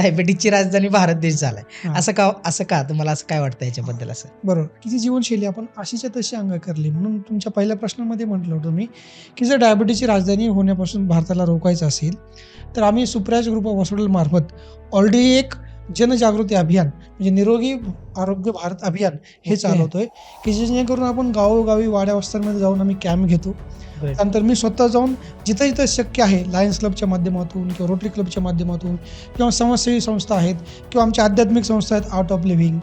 डायबिटीजची राजधानी भारत देश झालाय. असं का असं का तुम्हाला असं काय वाटतं याच्याबद्दल असं बरोबर की ती जीवनशैली आपण अशीच्या तशी अंगीकारली म्हणून तुमच्या पहिल्या प्रश्नामध्ये म्हटलं होतं मी की जर डायबिटीजची राजधानी होण्यापासून भारताला रोखायचं असेल तर आम्ही सुप्राज ग्रुप ऑफ हॉस्पिटल मार्फत ऑलरेडी एक जनजागृती अभियान म्हणजे निरोगी आरोग्य भारत अभियान हे. चालवतोय की जेणेकरून आपण गावोगावी वाड्या वस्त्यांमध्ये जाऊन आम्ही कॅम्प घेतो. त्यानंतर मी स्वतः जाऊन जिथं जिथं शक्य आहे लायन्स क्लबच्या माध्यमातून किंवा रोटरी क्लबच्या माध्यमातून किंवा समाजसेवी संस्था आहेत किंवा आमच्या आध्यात्मिक संस्था आहेत आर्ट ऑफ लिव्हिंग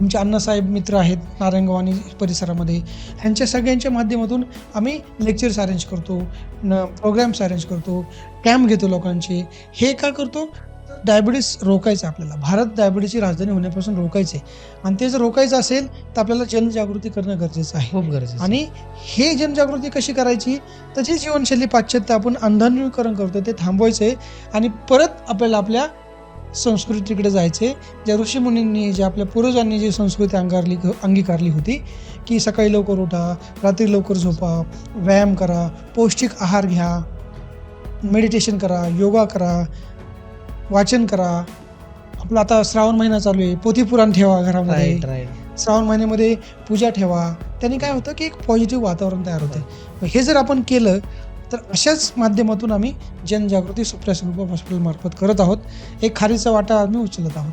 आमचे अण्णासाहेब मित्र आहेत नारायणगाव परिसरामध्ये. ह्यांच्या सगळ्यांच्या माध्यमातून आम्ही लेक्चर्स अरेंज करतो न प्रोग्राम्स अरेंज करतो कॅम्प घेतो लोकांचे. हे का करतो? डायबिटीस रोखायचं आहे आपल्याला. भारत डायबिटीसची राजधानी होण्यापासून रोखायचे आणि ते जर रोखायचं असेल तर आपल्याला जनजागृती करणं गरजेचं आहे. खूप गरजेचं आणि हे जनजागृती कशी करायची? तर जी जीवनशैली पाश्चात्य आपण अंधानुकरण करतो ते थांबवायचं आहे. आणि परत आपल्याला आपल्या संस्कृतीकडे जायचे ज्या ऋषीमुनींनी ज्या आपल्या पूर्वजांनी जी संस्कृती अंगारली अंगीकारली होती की सकाळी लवकर उठा रात्री लवकर झोपा व्यायाम करा पौष्टिक आहार घ्या मेडिटेशन करा योगा करा वाचन करा. आपलं आता श्रावण महिना चालू आहे. पोथीपुराण ठेवा घरामध्ये. राईट राईट श्रावण महिन्यामध्ये पूजा ठेवा. त्यांनी काय होतं की एक पॉझिटिव्ह वातावरण तयार होतं. मग हे जर आपण केलं तर अशाच माध्यमातून आम्ही जनजागृती सुप्रिया ग्रुप ऑफ हॉस्पिटल मार्फत करत आहोत. एक खारीचा वाटा आम्ही उचलत आहोत.